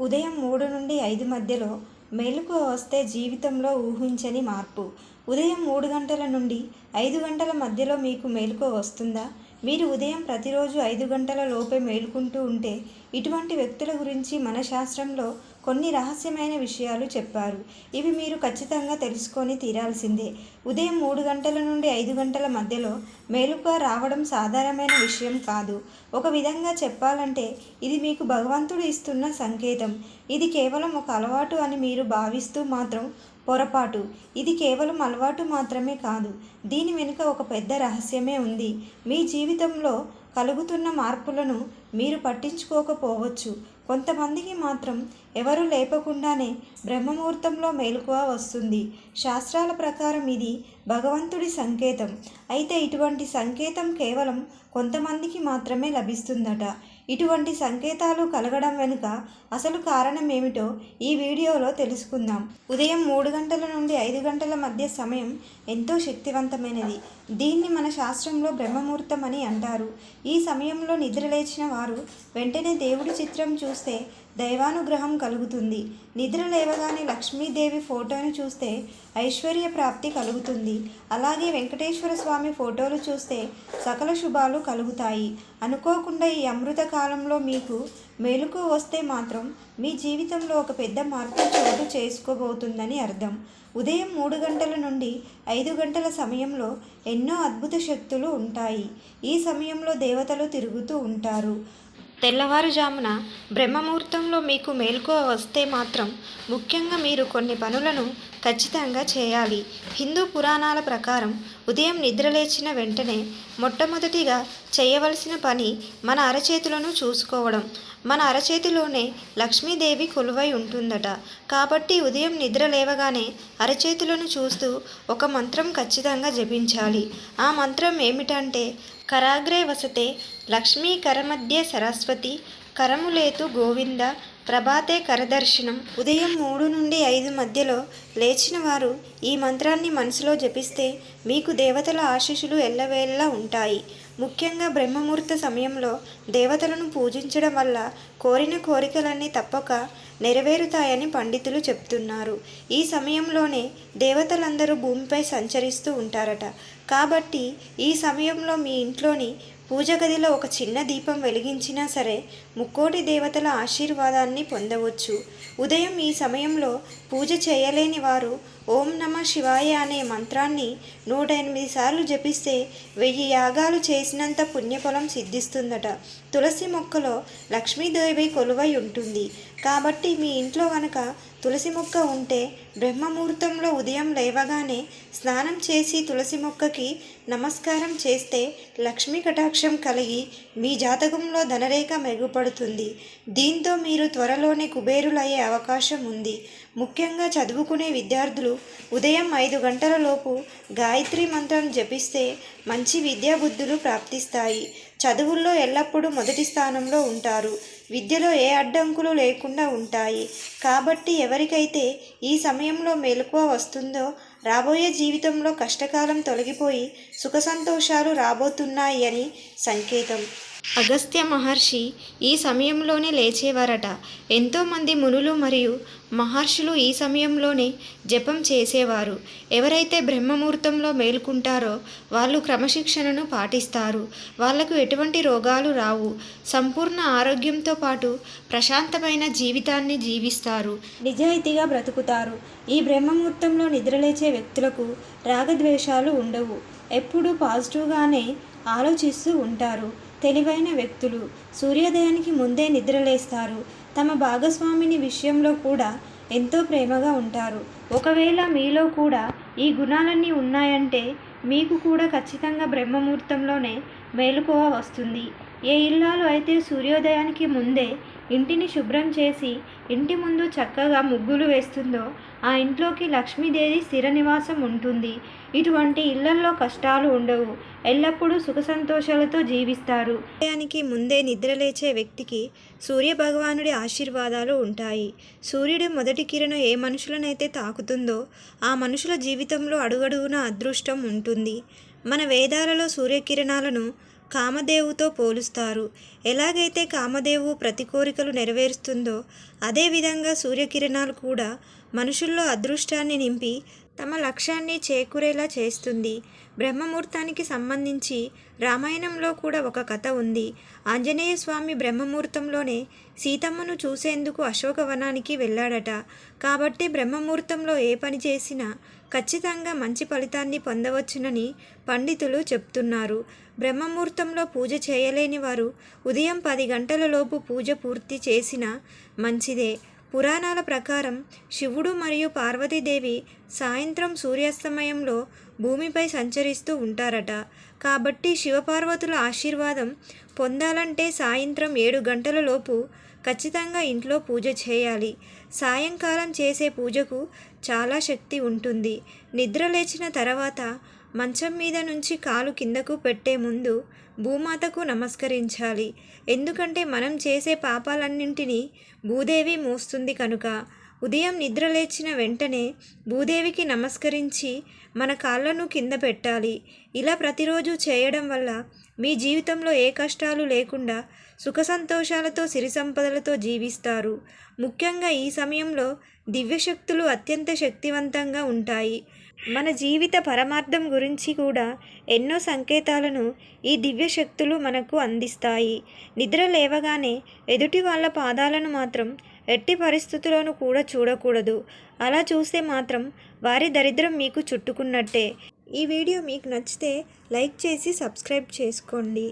ఉదయం మూడు నుండి ఐదు మధ్యలో మెలకు వస్తే జీవితంలో ఊహించని మార్పు. ఉదయం మూడు గంటల నుండి ఐదు గంటల మధ్యలో మీకు మేలుకో వస్తుందా? మీరు ఉదయం ప్రతిరోజు ఐదు గంటల లోపే మేలుకుంటూ ఉంటే ఇటువంటి వ్యక్తుల గురించి మన శాస్త్రంలో కొన్ని రహస్యమైన విషయాలు చెప్పారు. ఇవి మీరు ఖచ్చితంగా తెలుసుకొని తీరాల్సిందే. ఉదయం మూడు గంటల నుండి ఐదు గంటల మధ్యలో మేలుక రావడం సాధారణమైన విషయం కాదు. ఒక విధంగా చెప్పాలంటే ఇది మీకు భగవంతుడు ఇస్తున్న సంకేతం. ఇది కేవలం ఒక అలవాటు అని మీరు భావిస్తూ మాత్రం పొరపాటు. ఇది కేవలం అలవాటు మాత్రమే కాదు. దీని వెనుక ఒక పెద్ద రహస్యమే ఉంది. మీ జీవితంలో కలుగుతున్న మార్పులను మీరు పట్టించుకోకపోవచ్చు. కొంతమందికి మాత్రం ఎవరు లేపకుండానే బ్రహ్మముహూర్తంలో మేలుకువ వస్తుంది. శాస్త్రాల ప్రకారం ఇది భగవంతుడి సంకేతం. అయితే ఇటువంటి సంకేతం కేవలం కొంతమందికి మాత్రమే లభిస్తుందట. ఇటువంటి సంకేతాలు కలగడం వెనుక అసలు కారణం ఏమిటో ఈ వీడియోలో తెలుసుకుందాం. ఉదయం మూడు గంటల నుండి ఐదు గంటల మధ్య సమయం ఎంతో శక్తివంతమైనది. దీన్ని మన శాస్త్రంలో బ్రహ్మముహూర్తం అని అంటారు. ఈ సమయంలో నిద్రలేచిన వారు వెంటనే దేవుడి చిత్రం చూస్తే దైవానుగ్రహం కలుగుతుంది. నిద్ర లేవగానే లక్ష్మీదేవి ఫోటోను చూస్తే ఐశ్వర్య ప్రాప్తి కలుగుతుంది. అలాగే వెంకటేశ్వర స్వామి ఫోటోలు చూస్తే సకల శుభాలు కలుగుతాయి. అనుకోకుండా ఈ అమృత కాలంలో మీకు మెలకు వస్తే మాత్రం మీ జీవితంలో ఒక పెద్ద మార్పు చోటు చేసుకోబోతుందని అర్థం. ఉదయం మూడు గంటల నుండి ఐదు గంటల సమయంలో ఎన్నో అద్భుత శక్తులు ఉంటాయి. ఈ సమయంలో దేవతలు తిరుగుతూ ఉంటారు. తెల్లవారుజామున బ్రహ్మముహూర్తంలో మీకు మేల్కువ వస్తే మాత్రం ముఖ్యంగా మీరు కొన్ని పనులను ఖచ్చితంగా చేయాలి. హిందూ పురాణాల ప్రకారం ఉదయం నిద్రలేచిన వెంటనే మొట్టమొదటిగా చేయవలసిన పని మన అరచేతులను చూసుకోవడం. మన అరచేతిలోనే లక్ష్మీదేవి కొలువై ఉంటుందట. కాబట్టి ఉదయం నిద్ర లేవగానే అరచేతులను చూస్తూ ఒక మంత్రం ఖచ్చితంగా జపించాలి. ఆ మంత్రం ఏమిటంటే కరాగ్రే వసతే లక్ష్మీ కరమధ్య సరస్వతి కరములేతు గోవింద ప్రభాతే కరదర్శనం. ఉదయం మూడు నుండి ఐదు మధ్యలో లేచిన వారు ఈ మంత్రాన్ని మనసులో జపిస్తే మీకు దేవతల ఆశీస్సులు ఎల్లవేళలా ఉంటాయి. ముఖ్యంగా బ్రహ్మముహూర్త సమయంలో దేవతలను పూజించడం వల్ల కోరిన కోరికలన్నీ తప్పక నెరవేరుతాయని పండితులు చెప్తున్నారు. ఈ సమయంలోనే దేవతలందరూ భూమిపై సంచరిస్తూ ఉంటారట. కాబట్టి ఈ సమయంలో మీ ఇంట్లోని పూజ గదిలో ఒక చిన్న దీపం వెలిగించినా సరే ముక్కోటి దేవతల ఆశీర్వాదాన్ని పొందవచ్చు. ఉదయం ఈ సమయంలో పూజ చేయలేని వారు ఓం నమ శివాయ అనే మంత్రాన్ని నూట ఎనిమిది సార్లు జపిస్తే వెయ్యి యాగాలు చేసినంత పుణ్యఫలం సిద్ధిస్తుందట. తులసి మొక్కలో లక్ష్మీదేవి కొలువై ఉంటుంది. కాబట్టి మీ ఇంట్లో గనక తులసి మొక్క ఉంటే బ్రహ్మముహూర్తంలో ఉదయం లేవగానే స్నానం చేసి తులసి మొక్కకి నమస్కారం చేస్తే లక్ష్మీ కటాక్షం కలిగి మీ జాతకంలో ధనరేఖ మెరుగుపడుతుంది. దీంతో మీరు త్వరలోనే కుబేరులయ్యే అవకాశం ఉంది. ముఖ్యంగా చదువుకునే విద్యార్థులు ఉదయం ఐదు గంటల లోపు గాయత్రి మంత్రం జపిస్తే మంచి విద్యాబుద్ధులు ప్రాప్తిస్తాయి. చదువుల్లో ఎల్లప్పుడూ మొదటి స్థానంలో ఉంటారు. విద్యలో ఏ అడ్డంకులు లేకుండా ఉంటాయి. కాబట్టి ఎవరికైతే ఈ సమయంలో మెలకువ వస్తుందో రాబోయే జీవితంలో కష్టకాలం తొలగిపోయి సుఖ సంతోషాలు రాబోతున్నాయి అని సంకేతం. అగస్త్య మహర్షి ఈ సమయంలోనే లేచేవారట. ఎంతోమంది మునులు మరియు మహర్షులు ఈ సమయంలోనే జపం చేసేవారు. ఎవరైతే బ్రహ్మముహూర్తంలో మేలుకుంటారో వాళ్ళు క్రమశిక్షణను పాటిస్తారు. వాళ్ళకు ఎటువంటి రోగాలు రావు. సంపూర్ణ ఆరోగ్యంతో పాటు ప్రశాంతమైన జీవితాన్ని జీవిస్తారు. నిజాయితీగా బ్రతుకుతారు. ఈ బ్రహ్మముహూర్తంలో నిద్రలేచే వ్యక్తులకు రాగద్వేషాలు ఉండవు. ఎప్పుడూ పాజిటివ్గానే ఆలోచిస్తూ ఉంటారు. తెలివైన వ్యక్తులు సూర్యోదయానికి ముందే నిద్రలేస్తారు. తమ భాగస్వామిని విషయంలో కూడా ఎంతో ప్రేమగా ఉంటారు. ఒకవేళ మీలో కూడా ఈ గుణాలన్నీ ఉన్నాయంటే మీకు కూడా ఖచ్చితంగా బ్రహ్మముహూర్తంలోనే మేలుకోవ వస్తుంది. ఏ ఇల్లాలు అయితే సూర్యోదయానికి ముందే ఇంటిని శుభ్రం చేసి ఇంటి ముందు చక్కగా ముగ్గులు వేస్తుందో ఆ ఇంట్లోకి లక్ష్మీదేవి స్థిర నివాసం ఉంటుంది. ఇటువంటి ఇళ్ళల్లో కష్టాలు ఉండవు. ఎల్లప్పుడూ సుఖ సంతోషాలతో జీవిస్తారు. ఉదయానికి ముందే నిద్రలేచే వ్యక్తికి సూర్య భగవానుడి ఆశీర్వాదాలు ఉంటాయి. సూర్యుడి మొదటి కిరణం ఏ మనుషులనైతే తాకుతుందో ఆ మనుషుల జీవితంలో అడుగడుగున అదృష్టం ఉంటుంది. మన వేదాలలో సూర్యకిరణాలను కామదేవుతో పోలుస్తారు. ఎలాగైతే కామదేవు ప్రతి కోరికలు నెరవేరుస్తుందో అదేవిధంగా సూర్యకిరణాలు కూడా మనుషుల్లో అదృష్టాన్ని నింపి తమ లక్ష్యాన్ని చేకూరేలా చేస్తుంది. బ్రహ్మముహూర్తానికి సంబంధించి రామాయణంలో కూడా ఒక కథ ఉంది. ఆంజనేయ స్వామి బ్రహ్మముహూర్తంలోనే సీతమ్మను చూసేందుకు అశోకవనానికి వెళ్ళాడట. కాబట్టి బ్రహ్మముహూర్తంలో ఏ పని చేసినా ఖచ్చితంగా మంచి ఫలితాన్ని పొందవచ్చునని పండితులు చెప్తున్నారు. బ్రహ్మముహూర్తంలో పూజ చేయలేని వారు ఉదయం పది గంటలలోపు పూజ పూర్తి చేసిన మంచిదే. పురాణాల ప్రకారం శివుడు మరియు పార్వతీదేవి సాయంత్రం సూర్యాస్తమయంలో భూమిపై సంచరిస్తూ ఉంటారట. కాబట్టి శివపార్వతుల ఆశీర్వాదం పొందాలంటే సాయంత్రం ఏడు గంటలలోపు ఖచ్చితంగా ఇంట్లో పూజ చేయాలి. సాయంకాలం చేసే పూజకు చాలా శక్తి ఉంటుంది. నిద్ర లేచిన తర్వాత మంచం మీద నుంచి కాలు కిందకు పెట్టే ముందు భూమాతకు నమస్కరించాలి. ఎందుకంటే మనం చేసే పాపాలన్నింటినీ భూదేవి మోస్తుంది కనుక ఉదయం నిద్ర లేచిన వెంటనే భూదేవికి నమస్కరించి మన కాళ్ళను కింద పెట్టాలి. ఇలా ప్రతిరోజు చేయడం వల్ల మీ జీవితంలో ఏ కష్టాలు లేకుండా సుఖ సంతోషాలతో సిరి సంపదలతో జీవిస్తారు. ముఖ్యంగా ఈ సమయంలో దివ్యశక్తులు అత్యంత శక్తివంతంగా ఉంటాయి. మన జీవిత పరమార్థం గురించి కూడా ఎన్నో సంకేతాలను ఈ దివ్యశక్తులు మనకు అందిస్తాయి. నిద్ర లేవగానే ఎదుటి వాళ్ళ పాదాలను మాత్రం ఎట్టి పరిస్థితుల్లోనూ కూడా చూడకూడదు. అలా చూస్తే మాత్రం వారి దరిద్రం మీకు చుట్టుకున్నట్టే. ఈ వీడియో మీకు నచ్చితే లైక్ చేసి సబ్స్క్రైబ్ చేసుకోండి.